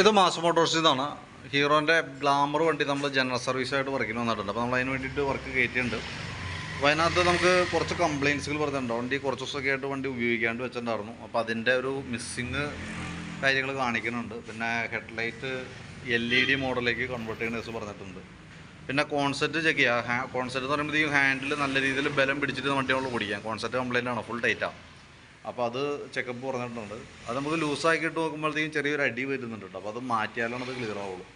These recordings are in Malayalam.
ഇത് മാസ് മോട്ടോഴ്സിൽ നിന്നാണ് ഹീറോന്റെ ഗ്ലാമർ വണ്ടി നമ്മൾ ജനറൽ സർവീസായിട്ട് വർക്കിന് വന്നിട്ടുണ്ട്. അപ്പോൾ നമ്മൾ അതിന് വേണ്ടിയിട്ട് വർക്ക് കയറ്റിയിട്ടുണ്ട് അപ്പോൾ അതിനകത്ത് നമുക്ക് കുറച്ച് കംപ്ലയിൻസുകൾ പറഞ്ഞിട്ടുണ്ട് വണ്ടി കുറച്ച് ദിവസമൊക്കെ ആയിട്ട് വണ്ടി ഉപയോഗിക്കാണ്ട് വെച്ചിട്ടുണ്ടായിരുന്നു. അപ്പോൾ അതിന്റെ ഒരു മിസ്സിങ് കാര്യങ്ങൾ കാണിക്കുന്നുണ്ട്. പിന്നെ ഹെഡ്ലൈറ്റ് എൽ ഇ ഡി മോഡലിലേക്ക് കൺവേർട്ട് ചെയ്യുന്ന ദിവസം പറഞ്ഞിട്ടുണ്ട്. പിന്നെ കോൺസെപ്റ്റ് ചെക്ക് ചെയ്യുക കോൺസെപ്റ്റ് എന്ന് പറയുമ്പോഴത്തേക്കും ഹാൻഡിൽ നല്ല രീതിയിൽ ബലം പിടിച്ചിട്ട് വണ്ടി നമ്മൾ ഓടിക്കാം കോൺസെപ്റ്റ് കംപ്ലയിന്റ് ആണ് ഫുൾ ടൈറ്റാണ് അപ്പോൾ അത് ചെക്കപ്പ് പറഞ്ഞിട്ടുണ്ട്. അത് നമുക്ക് ലൂസാക്കിയിട്ട് നോക്കുമ്പോഴത്തേക്കും ചെറിയൊരു അടി വരുന്നുണ്ട് കേട്ടോ. അപ്പോൾ അത് മാറ്റിയാലാണ് അത് ക്ലിയർ ആവുള്ളൂ.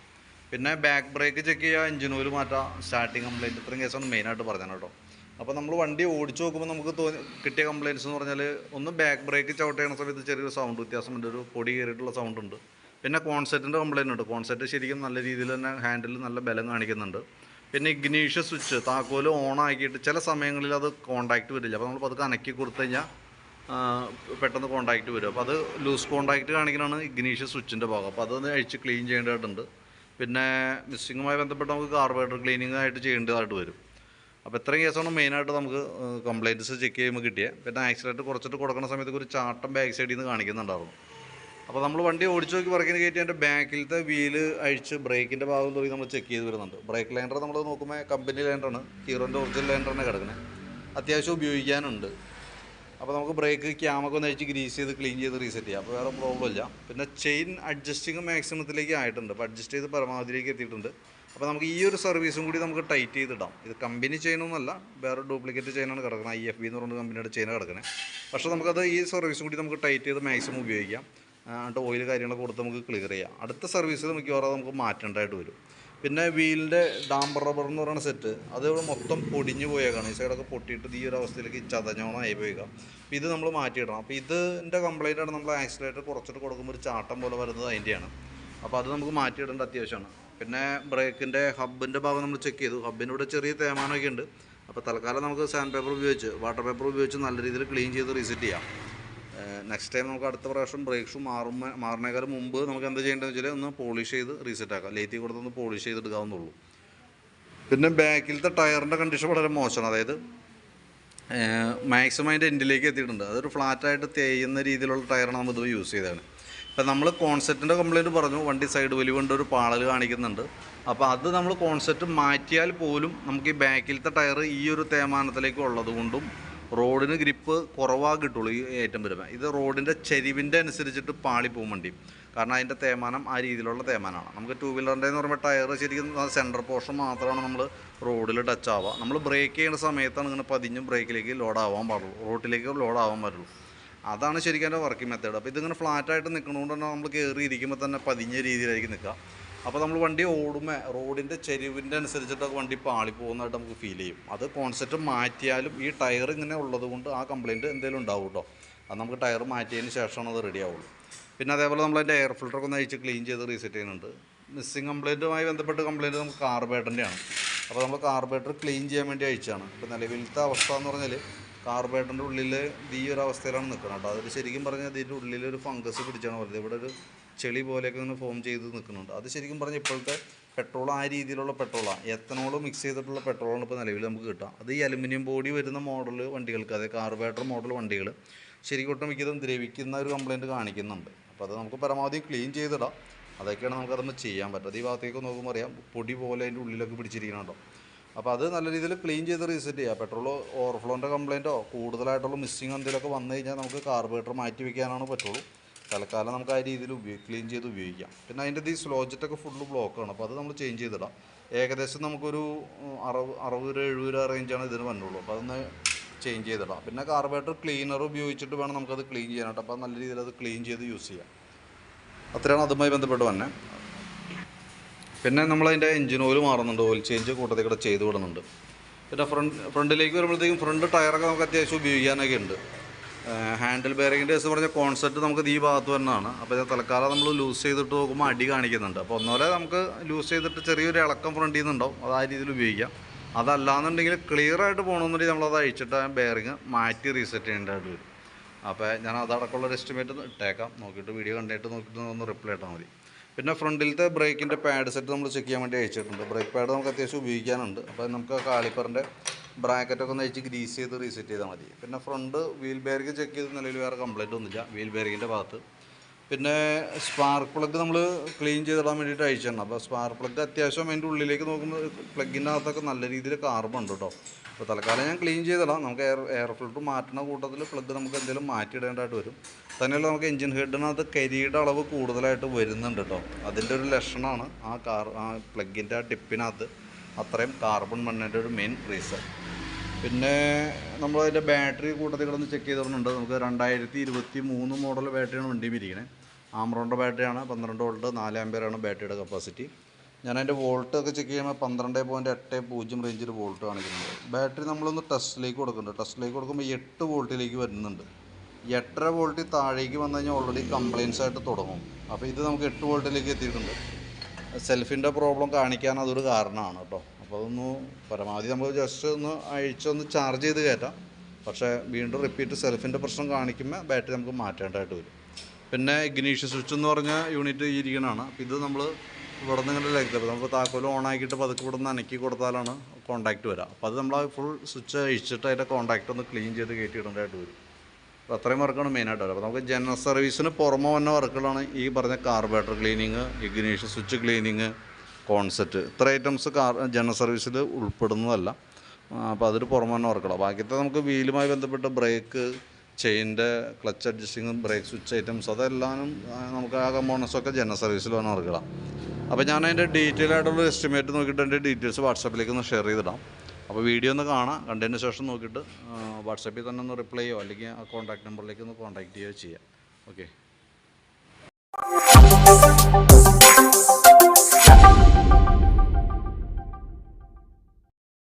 പിന്നെ ബാക്ക് ബ്രേക്ക് ചെക്ക് ചെയ്യുക എഞ്ചിൻ ഓയിൽ മാറ്റാം സ്റ്റാർട്ടിങ് കംപ്ലയിന്റ് ഇത്രയും കേസാണ് മെയിനായിട്ട് പറഞ്ഞത് കേട്ടോ. അപ്പോൾ നമ്മൾ വണ്ടി ഓടിച്ച് നോക്കുമ്പോൾ നമുക്ക് തോന്നി കിട്ടിയ കംപ്ലയിൻസ് എന്ന് പറഞ്ഞാൽ ഒന്ന് ബാക്ക് ബ്രേക്ക് ചവിട്ട് ചെയ്യുന്ന സമയത്ത് ചെറിയൊരു സൗണ്ട് വ്യത്യാസമുണ്ട് ഒരു പൊടി കയറിയിട്ടുള്ള സൗണ്ട് ഉണ്ട്. പിന്നെ കോൺസെറ്റിന്റെ കംപ്ലയിന്റ് ഉണ്ട്. കോൺസെറ്റ് ശരിക്കും നല്ല രീതിയിൽ തന്നെ ഹാൻഡിൽ നല്ല ബലം കാണിക്കുന്നുണ്ട്. പിന്നെ ഇഗ്നീഷ്യ സ്വിച്ച് താക്കോൽ ഓൺ ആക്കിയിട്ട് ചില സമയങ്ങളിൽ അത് കോണ്ടാക്റ്റ് വരില്ല. അപ്പോൾ നമ്മൾ അത് അനക്കി കൊടുത്തു കഴിഞ്ഞാൽ പെട്ടെന്ന് കോണ്ടാക്റ്റ് വരും. അപ്പോൾ അത് ലൂസ് കോണ്ടാക്റ്റ് കാണിക്കുന്നതാണ് ഇഗ്നീഷ്യ സ്വിച്ചിന്റെ ഭാഗം. അപ്പോൾ അതൊന്ന് അഴിച്ച് ക്ലീൻ ചെയ്യേണ്ടതായിട്ടുണ്ട്. പിന്നെ മിസ്സിങ്ങുമായി ബന്ധപ്പെട്ട് നമുക്ക് കാർബറേറ്റർ ക്ലീനിങ് ആയിട്ട് ചെയ്യേണ്ടതായിട്ട് വരും. അപ്പോൾ ഇത്രയും കേസാണ് മെയിനായിട്ട് നമുക്ക് കംപ്ലയിന്റ്സ് ചെക്ക് ചെയ്യുമ്പോൾ കിട്ടിയത് പിന്നെ ആക്സിഡന്റ് കുറച്ചിട്ട് കൊടുക്കുന്ന സമയത്ത് ഒരു ചാട്ടം ബാക്ക് സൈഡിൽ നിന്ന് കാണിക്കുന്നുണ്ടായിരുന്നു. അപ്പോൾ നമ്മൾ വണ്ടി ഓടിച്ച് നോക്കി വർക്കിന് കയറ്റി അതിന്റെ ബാക്കിലത്തെ വീൽ അഴിച്ച് ബ്രേക്കിന്റെ ഭാഗം തുടങ്ങി നമ്മൾ ചെക്ക് ചെയ്ത് വരുന്നുണ്ട്. ബ്രേക്ക് ലൈൻഡർ നമ്മൾ നോക്കുമ്പോൾ കമ്പനി ലൈൻഡറാണ് ഹീറോന്റെ ഒറിജിനൽ ലൈൻഡറാണ് കിടക്കുന്നത് അത്യാവശ്യം ഉപയോഗിക്കാനുണ്ട്. അപ്പോൾ നമുക്ക് ബ്രേക്ക് ക്യാമൊക്കെ ഒന്ന് അഴിച്ച് ഗ്രീസ് ചെയ്ത് ക്ലീൻ ചെയ്ത് റീസെറ്റ് ചെയ്യാം. അപ്പോൾ വേറെ പ്രോബ്ലം ഇല്ല. പിന്നെ ചെയിൻ അഡ്ജസ്റ്റിങ് മാക്സിമത്തിലേക്ക് ആയിട്ടുണ്ട്. അപ്പോൾ അഡ്ജസ്റ്റ് ചെയ്ത് പരമാവധിയിലേക്ക് എത്തിയിട്ടുണ്ട്. അപ്പോൾ നമുക്ക് ഈ ഒരു സർവീസും കൂടി നമുക്ക് ടൈറ്റ് ചെയ്തിടാം. ഇത് കമ്പനി ചെയിനൊന്നുമല്ല വേറെ ഡ്യൂപ്ലിക്കേറ്റ് ചെയിനാണ് കിടക്കുന്നത്. ഐ എഫ് ബി എന്ന് പറഞ്ഞ കമ്പനിയുടെ ചെയിനാണ് കിടക്കുന്നത് പക്ഷേ നമുക്കത് ഈ സർവീസും കൂടി നമുക്ക് ടൈറ്റ് ചെയ്ത് മാക്സിമം ഉപയോഗിക്കാം. എന്നിട്ട് ഓയിൽ കാര്യങ്ങളൊക്കെ കൊടുത്ത് നമുക്ക് ക്ലിയർ ചെയ്യാം. അടുത്ത സർവീസിൽ മിക്കവാറും നമുക്ക് മാറ്റേണ്ടതായിട്ട് വരും. പിന്നെ വീലിന്റെ ഡാംബർ റബ്ബർ എന്ന് പറയുന്ന സെറ്റ്. അത് മൊത്തം പൊടിഞ്ഞു പോയേക്കാണ്. ഈ സൈഡൊക്കെ പൊട്ടിയിട്ട് ഈ ഒരു അവസ്ഥയിലേക്ക് ചതഞ്ഞോണം ആയി പോയേക്കാം. അപ്പോൾ ഇത് നമ്മൾ മാറ്റിയിടണം. അപ്പോൾ ഇതിന്റെ കംപ്ലൈന്റ് ആണ് നമ്മൾ ആക്സിലേറ്റർ കുറച്ചിട്ട് കൊടുക്കുമ്പോൾ ഒരു ചാട്ടം പോലെ വരുന്നത് അതിന്റെയാണ് അപ്പോൾ അത് നമുക്ക് മാറ്റിയിടേണ്ട അത്യാവശ്യമാണ്. പിന്നെ ബ്രേക്കിന്റെ ഹബ്ബിന്റെ ഭാഗം നമ്മൾ ചെക്ക് ചെയ്തു. ഹബ്ബിന്റെ ഇവിടെ ചെറിയ തേമാനമൊക്കെ ഉണ്ട്. അപ്പോൾ തൽക്കാലം നമുക്ക് സാൻഡ് പേപ്പർ ഉപയോഗിച്ച് വാട്ടർ പേപ്പർ ഉപയോഗിച്ച് നല്ല രീതിയിൽ ക്ലീൻ ചെയ്ത് റീസെറ്റ് ചെയ്യാം. നെക്സ്റ്റ് ടൈം നമുക്ക് അടുത്ത പ്രാവശ്യം ബ്രേക്ക് ഷൂ മാറുമ്പോൾ മാറുന്നേക്കാളും മുമ്പ് നമുക്ക് എന്താ ചെയ്യേണ്ടതെന്ന് വെച്ചാൽ ഒന്ന് പോളിഷ് ചെയ്ത് റീസെറ്റ് ആക്കാം. ലേറ്റി കൊടുത്തൊന്ന് പോളിഷ് ചെയ്തെടുക്കാവുന്നുള്ളൂ പിന്നെ ബാക്കിലത്തെ ടയറിന്റെ കണ്ടീഷൻ വളരെ മോശമാണ്. അതായത് മാക്സിമം അതിന്റെ എൻഡിലേക്ക് എത്തിയിട്ടുണ്ട്. അതൊരു ഫ്ലാറ്റായിട്ട് തേയുന്ന രീതിയിലുള്ള ടയറാണ് നമ്മൾ ഇത് യൂസ് ചെയ്തതാണ്. ഇപ്പം നമ്മൾ കോൺസെപ്റ്റിന്റെ കംപ്ലയിന്റ് പറഞ്ഞു വണ്ടി സൈഡ് വലി കൊണ്ട് ഒരു പാളൽ കാണിക്കുന്നുണ്ട്. അപ്പോൾ അത് നമ്മൾ കോൺസെപ്റ്റ് മാറ്റിയാൽ പോലും നമുക്ക് ഈ ബാക്കിലത്തെ ടയർ ഈ ഒരു തേമാനത്തിലേക്ക് ഉള്ളത് കൊണ്ടും റോഡിന് ഗ്രിപ്പ് കുറവാ കിട്ടുള്ളൂ ഈ ഏറ്റവും വരുമ്പോൾ ഇത് റോഡിന്റെ ചെരിവിന്റെ അനുസരിച്ചിട്ട് പാളി പോകും വണ്ടി. കാരണം അതിന്റെ തേമാനം ആ രീതിയിലുള്ള തേമാനമാണ് നമുക്ക് ടൂ വീലറിന്റെ എന്ന് പറയുമ്പോൾ ടയർ ശരിക്കും സെന്റർ പോർഷൻ മാത്രമാണ് നമ്മൾ റോഡിൽ ടച്ച് ആവുക. നമ്മൾ ബ്രേക്ക് ചെയ്യുന്ന സമയത്താണ് ഇങ്ങനെ പതിഞ്ഞും ബ്രേക്കിലേക്ക് ലോഡാവാൻ പാടുള്ളൂ. റോട്ടിലേക്ക് ലോഡാവാൻ പറ്റുള്ളൂ അതാണ് ശരിക്കും എന്റെ വർക്കിംഗ് മെത്തേഡ് അപ്പോൾ ഇതിങ്ങനെ ഫ്ലാറ്റായിട്ട് നിൽക്കണതുകൊണ്ട് തന്നെ നമ്മൾ കയറി ഇരിക്കുമ്പോൾ തന്നെ പതിഞ്ഞ രീതിയിലായിരിക്കും നിൽക്കുക അപ്പോൾ നമ്മൾ വണ്ടി ഓടുമ്പോൾ റോഡിന്റെ ചെരിവിന്റെ അനുസരിച്ചിട്ടൊക്കെ വണ്ടി പാളി പോകുന്നതായിട്ട് നമുക്ക് ഫീൽ ചെയ്യും. അത് കോൺസെപ്റ്റ് മാറ്റിയാലും ഈ ടയർ ഇങ്ങനെ ഉള്ളത് കൊണ്ട് ആ കംപ്ലയിന്റ് എന്തെങ്കിലും ഉണ്ടാവും കേട്ടോ അത് നമുക്ക് ടയർ മാറ്റിയതിന് ശേഷമാണ് അത് റെഡി ആവുള്ളൂ. പിന്നെ അതേപോലെ നമ്മൾ അതിന്റെ എയർ ഫിൽറ്ററൊക്കെ ഒന്ന് അഴിച്ച് ക്ലീൻ ചെയ്ത് റീസെറ്റ് ചെയ്യുന്നുണ്ട്. മിസ്സിങ് കംപ്ലയിന്റുമായി ബന്ധപ്പെട്ട് കംപ്ലയിന്റ് നമുക്ക് കാർബേറ്ററിന്റെയാണ് അപ്പോൾ നമ്മൾ കാർബേറ്റർ ക്ലീൻ ചെയ്യാൻ വേണ്ടി അയച്ചാണ് ഇപ്പോൾ നിലവിലത്തെ അവസ്ഥ എന്ന് പറഞ്ഞാൽ കാർബേറ്ററിന്റെ ഉള്ളിൽ ഈ ഒരു അവസ്ഥയിലാണ് നിൽക്കുന്നത് കേട്ടോ അതിൽ ശരിക്കും പറഞ്ഞാൽ ഇതിന്റെ ഉള്ളിൽ ഒരു ഫംഗസ് പിടിച്ചാണ് വരുന്നത്. ഇവിടെ ഒരു ചെളി പോലെയൊക്കെ ഇങ്ങനെ ഫോം ചെയ്ത് നിൽക്കുന്നുണ്ട്. അത് ശരിക്കും പറഞ്ഞാൽ ഇപ്പോഴത്തെ പെട്രോൾ ആ രീതിയിലുള്ള പെട്രോളാണ് എത്തനോൾ മിക്സ് ചെയ്തിട്ടുള്ള പെട്രോളാണ് ഇപ്പോൾ നിലവിൽ നമുക്ക് കിട്ടുക. അത് ഈ അലുമിനിയം ബോഡി വരുന്ന മോഡൽ വണ്ടികൾക്ക് അതായത് കാർബേറ്റർ മോഡൽ വണ്ടികൾ ശരിക്കും ഒട്ടുമിക്കതും ദ്രവിക്കുന്ന ഒരു കംപ്ലയിന്റ് കാണിക്കുന്നുണ്ട്. അപ്പോൾ അത് നമുക്ക് പരമാവധി ക്ലീൻ ചെയ്തിടാം. അതൊക്കെയാണ് നമുക്കതൊന്ന് ചെയ്യാൻ പറ്റുന്നത് ഈ ഭാഗത്തേക്ക് നോക്കുമ്പോൾ അറിയാം പൊടി പോലെ അതിന്റെ ഉള്ളിലൊക്കെ പിടിച്ചിരിക്കണുണ്ടോ അപ്പോൾ അത് നല്ല രീതിയിൽ ക്ലീൻ ചെയ്ത് റീസെറ്റ് ചെയ്യുക പെട്രോൾ ഓവർഫ്ലോന്റെ കംപ്ലയിന്റോ കൂടുതലായിട്ടുള്ള മിസ്സിങ് എന്തെങ്കിലുമൊക്കെ വന്നു കഴിഞ്ഞാൽ നമുക്ക് കാർബറേറ്റർ മാറ്റി വയ്ക്കാനാണ് പറ്റുള്ളൂ. തൽക്കാലം നമുക്ക് ആ രീതിയിൽ ഉപയോഗി ക്ലീൻ ചെയ്ത് ഉപയോഗിക്കാം. പിന്നെ അതിന്റെ ഈ സ്ലോജറ്റൊക്കെ ഫുള്ള് ബ്ലോക്കാണ് അപ്പോൾ അത് നമ്മൾ ചേഞ്ച് ചെയ്തിടാം. ഏകദേശം നമുക്കൊരു അറുപത് അറുപത് രൂപ എഴുപത് രൂപ റേഞ്ചാണ് ഇതിന് വന്നുള്ളൂ. അപ്പോൾ അതൊന്ന് ചേഞ്ച് ചെയ്തിടാം. പിന്നെ കാർബറേറ്റർ ക്ലീനർ ഉപയോഗിച്ചിട്ട് വേണം നമുക്കത് ക്ലീൻ ചെയ്യാനായിട്ട് അപ്പോൾ നല്ല രീതിയിൽ അത് ക്ലീൻ ചെയ്ത് യൂസ് ചെയ്യാം. അത്രയാണ് അതുമായി ബന്ധപ്പെട്ട് തന്നെ പിന്നെ നമ്മളതിന്റെ എഞ്ചിൻ ഓയിൽ മാറുന്നുണ്ട്. ഓയിൽ ചേഞ്ച് കൂട്ടത്തിൽ കൂടെ ചെയ്ത് വിടുന്നുണ്ട്. പിന്നെ ഫ്രണ്ട് ഫ്രണ്ടിലേക്ക് വരുമ്പോഴത്തേക്കും ഫ്രണ്ട് ടയറൊക്കെ നമുക്ക് അത്യാവശ്യം ഉപയോഗിക്കാനൊക്കെ ഉണ്ട്. ഹാൻഡിൽ ബെയറിങ്ങിന്റെ കേസ് പറഞ്ഞ കോൺസെപ്റ്റ് നമുക്ക് ഈ ഭാഗത്ത് വരുന്നതാണ്. അപ്പോൾ ഇത് തൽക്കാലം നമ്മൾ ലൂസ് ചെയ്തിട്ട് നോക്കുമ്പോൾ അടി കാണിക്കുന്നുണ്ട്. അപ്പോൾ ഒന്നുപോലെ നമുക്ക് ലൂസ് ചെയ്തിട്ട് ചെറിയൊരു ഇളക്കം ഫ്രണ്ടിൽ നിന്നുണ്ടാവും. അത് ആ രീതിയിൽ ഉപയോഗിക്കാം. അതല്ലാന്നുണ്ടെങ്കിൽ ക്ലിയർ ആയിട്ട് പോകണമെന്നുണ്ടെങ്കിൽ നമ്മളത് അഴിച്ചിട്ട് ബെയറിങ് മാറ്റി റീസെറ്റ് ചെയ്യേണ്ടതായിട്ട് വരും. അപ്പോൾ ഞാൻ അതടക്കമുള്ള ഒരു എസ്റ്റിമേറ്റ് ഇട്ടേക്കാം. നോക്കിയിട്ട് വീഡിയോ കണ്ടിട്ട് നോക്കിയിട്ട് ഒന്ന് റിപ്ലൈ ഇട്ടാൽ മതി. പിന്നെ ഫ്രണ്ടിലത്തെ ബ്രേക്കിന്റെ പാഡ് സെറ്റ് നമ്മൾ ചെക്ക് ചെയ്യാൻ വേണ്ടി അയച്ചിട്ടുണ്ട്. ബ്രേക്ക് പാഡ് നമുക്ക് അത്യാവശ്യം ഉപയോഗിക്കാനുണ്ട്. അപ്പോൾ നമുക്ക് കാലിപ്പറിന്റെ ബ്രാക്കറ്റൊക്കെ ഒന്ന് അയച്ച് ഗ്രീസ് ചെയ്ത് റീസെറ്റ് ചെയ്താൽ മതി. പിന്നെ ഫ്രണ്ട് വീൽ ബാരിക്ക് ചെക്ക് ചെയ്ത് നിലവിൽ വേറെ കംപ്ലൈന്റ് ഒന്നുമില്ല. വീൽ ബാരിക്കിന്റെ ഭാഗത്ത്. പിന്നെ സ്പാർക്ക് പ്ലഗ് നമ്മൾ ക്ലീൻ ചെയ്തിടാൻ വേണ്ടിയിട്ട് അയച്ചിട്ടുണ്ട് അപ്പോൾ സ്പാർക്ക് പ്ലഗ് അത്യാവശ്യം അതിന്റെ ഉള്ളിലേക്ക് നോക്കുമ്പോൾ അകത്തൊക്കെ നല്ല രീതിയിൽ കാർബുണ്ട് കേട്ടോ അപ്പോൾ തൽക്കാലം ഞാൻ ക്ലീൻ ചെയ്തിടാം നമുക്ക് എയർ എയർ ഫിൽറ്റർ മാറ്റുന്ന കൂട്ടത്തിൽ പ്ലഗ് നമുക്ക് എന്തെങ്കിലും മാറ്റിയിടേണ്ടതായിട്ട് വരും. തന്നെയല്ല നമുക്ക് എഞ്ചിൻ ഹെഡിനകത്ത് കരിയുടെ അളവ് കൂടുതലായിട്ട് വരുന്നുണ്ട് കേട്ടോ അതിന്റെ ഒരു ലക്ഷണമാണ് ആ കാർ ആ പ്ലഗിന്റെ ആ ടിപ്പിനകത്ത് അത്രയും കാർബൺ മണ്ണിന്റെ ഒരു മെയിൻ റീസൺ പിന്നെ നമ്മൾ അതിന്റെ ബാറ്ററി കൂട്ടത്തിൽ കിടന്ന് ചെക്ക് ചെയ്തിട്ടുണ്ട് നമുക്ക് രണ്ടായിരത്തി ഇരുപത്തി മൂന്ന് മോഡൽ ബാറ്ററിയാണ് വണ്ടിയും ഇരിക്കുന്നത് ആമറോണിന്റെ ബാറ്ററിയാണ് പന്ത്രണ്ട് വോൾട്ട് നാല് ആമ്പയറാണ് ബാറ്ററിയുടെ കപ്പാസിറ്റി ഞാൻ അതിന്റെ വോൾട്ട് ഒക്കെ ചെക്ക് ചെയ്യുമ്പോൾ പന്ത്രണ്ട് പോയിന്റ് എട്ട് പൂജ്യം റേഞ്ചിൽ വോൾട്ട് കാണിക്കുന്നുണ്ട്. ബാറ്ററി നമ്മളൊന്ന് ടെസ്റ്റിലേക്ക് കൊടുക്കുന്നുണ്ട്. ടെസ്റ്റിലേക്ക് കൊടുക്കുമ്പോൾ എട്ട് വോൾട്ടിലേക്ക് വരുന്നുണ്ട്. എട്ടര വോൾട്ടിൽ താഴേക്ക് വന്നു കഴിഞ്ഞാൽ ഓൾറെഡി കംപ്ലയിൻസ് ആയിട്ട് തുടങ്ങും. അപ്പോൾ ഇത് നമുക്ക് എട്ട് വോൾട്ടിലേക്ക് എത്തിയിട്ടുണ്ട്. സെൽഫിന്റെ പ്രോബ്ലം കാണിക്കാൻ അതൊരു കാരണമാണ് കേട്ടോ. അപ്പോൾ അതൊന്ന് പരമാവധി നമ്മൾ ജസ്റ്റ് ഒന്ന് അഴിച്ചൊന്ന് ചാർജ് ചെയ്ത് കയറ്റാം. പക്ഷേ വീണ്ടും റിപ്പീറ്റ് സെൽഫിന്റെ പ്രശ്നം കാണിക്കുമ്പോൾ ബാറ്ററി നമുക്ക് മാറ്റേണ്ടതായിട്ട് വരും. പിന്നെ ഇഗ്നീഷ്യസ് സ്വിച്ച് എന്ന് പറഞ്ഞ യൂണിറ്റ് ഇരിക്കണതാണ്. അപ്പോൾ ഇത് നമ്മൾ ഇവിടെ നിന്ന് ഇങ്ങനെ ലെഗ് നമുക്ക് താക്കോൽ ഓൺ ആക്കിയിട്ട് പതുക്കെ ഇവിടെ നിന്ന് അനക്കി കൊടുത്താലാണ് കോൺടാക്റ്റ് വരിക അപ്പോൾ അത് നമ്മൾ ഫുൾ സ്വിച്ച് അഴിച്ചിട്ട് അതിന്റെ കോൺടാക്റ്റ് ഒന്ന് ക്ലീൻ ചെയ്ത് കയറ്റി ഇടേണ്ടതായിട്ട് വരും. അപ്പോൾ അത്രയും വർക്കാണ് മെയിനായിട്ട് അപ്പോൾ നമുക്ക് ജനറൽ സർവീസിന് പുറമെ വന്ന വർക്കുകളാണ് ഈ പറഞ്ഞ carburettor cleaning ignition switch cleaning concept ഇത്ര ഐറ്റംസ് കാർ ജനറൽ സർവീസിൽ ഉൾപ്പെടുന്നതല്ല. അപ്പോൾ അതൊരു പുറമെ വന്ന വർക്കുകളാണ് ബാക്കിയത്തെ നമുക്ക് വീലുമായി ബന്ധപ്പെട്ട് brake ചെയിന്റെ clutch adjusting brake switch items അതെല്ലാം നമുക്ക് ആ കമ്പോണൻസൊക്കെ ജനറൽ സർവീസിൽ വന്ന വർക്കുകളാണ് അപ്പോൾ ഞാൻ അതിന്റെ ഡീറ്റെയിൽ ആയിട്ടുള്ള എസ്റ്റിമേറ്റ് നോക്കിയിട്ട് എന്റെ ഡീറ്റെയിൽസ് വാട്സാപ്പിലേക്ക് ഒന്ന് ഷെയർ ചെയ്തിടാം. അപ്പോൾ വീഡിയോ ഒന്ന് കാണാം. കണ്ടതിന് ശേഷം നോക്കിയിട്ട് വാട്സാപ്പിൽ തന്നെ ഒന്ന് റിപ്ലൈ ചെയ്യോ? അല്ലെങ്കിൽ ആ കോൺടാക്ട് നമ്പറിലേക്ക് ഒന്ന് കോൺടാക്ട് ചെയ്യുകയോ ചെയ്യാം. ഓക്കെ